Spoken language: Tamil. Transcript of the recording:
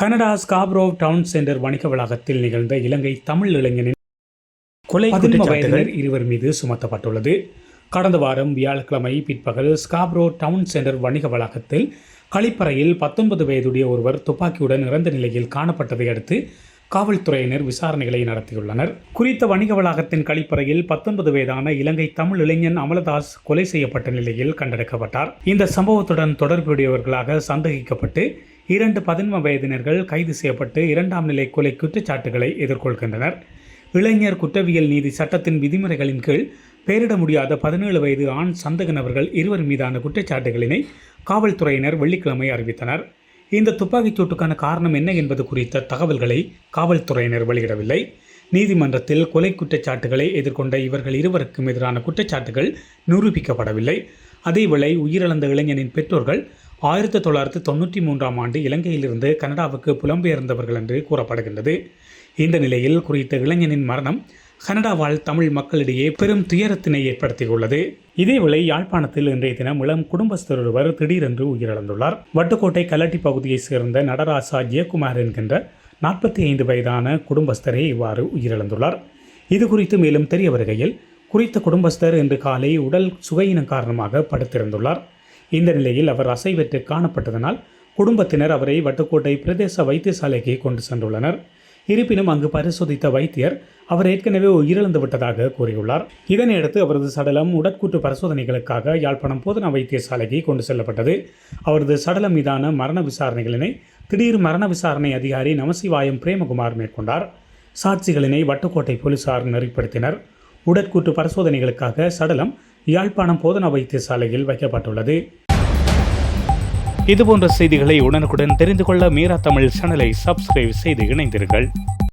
கனடா ஸ்காப்ரோவ் டவுன் சென்டர் வணிக வளாகத்தில் நிகழ்ந்த இலங்கை தமிழ் இளைஞனின் கொலை குற்றச்சாட்டுகள் இருவர் மீது சுமத்தப்பட்டுள்ளது. கடந்த வாரம் வியாழக்கிழமை பிற்பகல் ஸ்காப்ரோ டவுன் சென்டர் வணிக வளாகத்தில் கழிப்பறையில் பத்தொன்பது வயதுடைய ஒருவர் துப்பாக்கியுடன் இறந்த நிலையில் காணப்பட்டதை அடுத்து காவல்துறையினர் விசாரணைகளை நடத்தியுள்ளனர். குறித்த வணிக வளாகத்தின் கழிப்பறையில் பத்தொன்பது வயதான இலங்கை தமிழ் இளைஞன் அமலதாஸ் கொலை செய்யப்பட்ட நிலையில் கண்டெடுக்கப்பட்டார். இந்த சம்பவத்துடன் தொடர்புடையவர்களாக சந்தேகிக்கப்பட்டு இரண்டு பதின்ம வயதினர்கள் கைது செய்யப்பட்டு இரண்டாம் நிலை கொலை குற்றச்சாட்டுகளை எதிர்கொள்கின்றனர். இளைஞர் குற்றவியல் நீதி சட்டத்தின் விதிமுறைகளின் கீழ் பெயரிட முடியாத பதினேழு வயது ஆண் சந்தக நபர்கள் இருவர் மீதான குற்றச்சாட்டுகளினை காவல்துறையினர் வெள்ளிக்கிழமை அறிவித்தனர். இந்த துப்பாக்கிச் சூட்டுக்கான காரணம் என்ன என்பது குறித்த தகவல்களை காவல்துறையினர் வெளியிடவில்லை. நீதிமன்றத்தில் கொலை குற்றச்சாட்டுகளை எதிர்கொண்ட இவர்கள் இருவருக்கும் எதிரான குற்றச்சாட்டுகள் நிரூபிக்கப்படவில்லை. அதேவேளை உயிரிழந்த இளைஞனின் பெற்றோர்கள் ஆயிரத்தி தொள்ளாயிரத்து தொண்ணூற்றி மூன்றாம் ஆண்டு இலங்கையிலிருந்து கனடாவுக்கு புலம்பெயர்ந்தவர்கள் என்று கூறப்படுகின்றது. இந்த நிலையில் குறித்த இளைஞனின் மரணம் கனடா வாழ் தமிழ் மக்களிடையே பெரும் துயரத்தினை ஏற்படுத்தியுள்ளது. இதேவேளை யாழ்ப்பாணத்தில் இன்றைய தினம் இளம் குடும்பஸ்தர் ஒருவர் திடீரென்று உயிரிழந்துள்ளார். வட்டுக்கோட்டை கல்லட்டி பகுதியைச் சேர்ந்த நடராசா ஜெயக்குமார் என்கின்ற நாற்பத்தி ஐந்து வயதான குடும்பஸ்தரே இவ்வாறு உயிரிழந்துள்ளார். இது குறித்து மேலும் தெரிய வருகையில் குறித்த குடும்பஸ்தர் இன்று காலை உடல் சுகையினம் காரணமாக படுத்திருந்துள்ளார். இந்த நிலையில் அவர் அசைவற்று காணப்பட்டதனால் குடும்பத்தினர் அவரை வட்டுக்கோட்டை பிரதேச வைத்தியசாலைக்கு கொண்டு சென்றுள்ளனர். இருப்பினும் அங்கு பரிசோதித்த வைத்தியர் அவர் ஏற்கனவே உயிரிழந்து விட்டதாக கூறியுள்ளார். இதனையடுத்து அவரது சடலம் உடற்கூட்டு பரிசோதனைகளுக்காக யாழ்ப்பாணம் போதனா வைத்தியசாலைக்கு கொண்டு செல்லப்பட்டது. அவரது சடலம் மீதான மரண விசாரணைகளினை திடீர் மரண விசாரணை அதிகாரி நமசிவாயம் பிரேமகுமார் மேற்கொண்டார். சாட்சிகளினை வட்டுக்கோட்டை போலீசார் நெறிப்படுத்தினர். உடற்கூட்டு பரிசோதனைகளுக்காக சடலம் யாழ்ப்பாணம் போதனா வைத்தியசாலையில் வைக்கப்பட்டுள்ளது. இதுபோன்ற செய்திகளை உடனுக்குடன் தெரிந்து கொள்ள மீரா தமிழ் சேனலை சப்ஸ்கிரைப் செய்து இணைந்தீர்கள்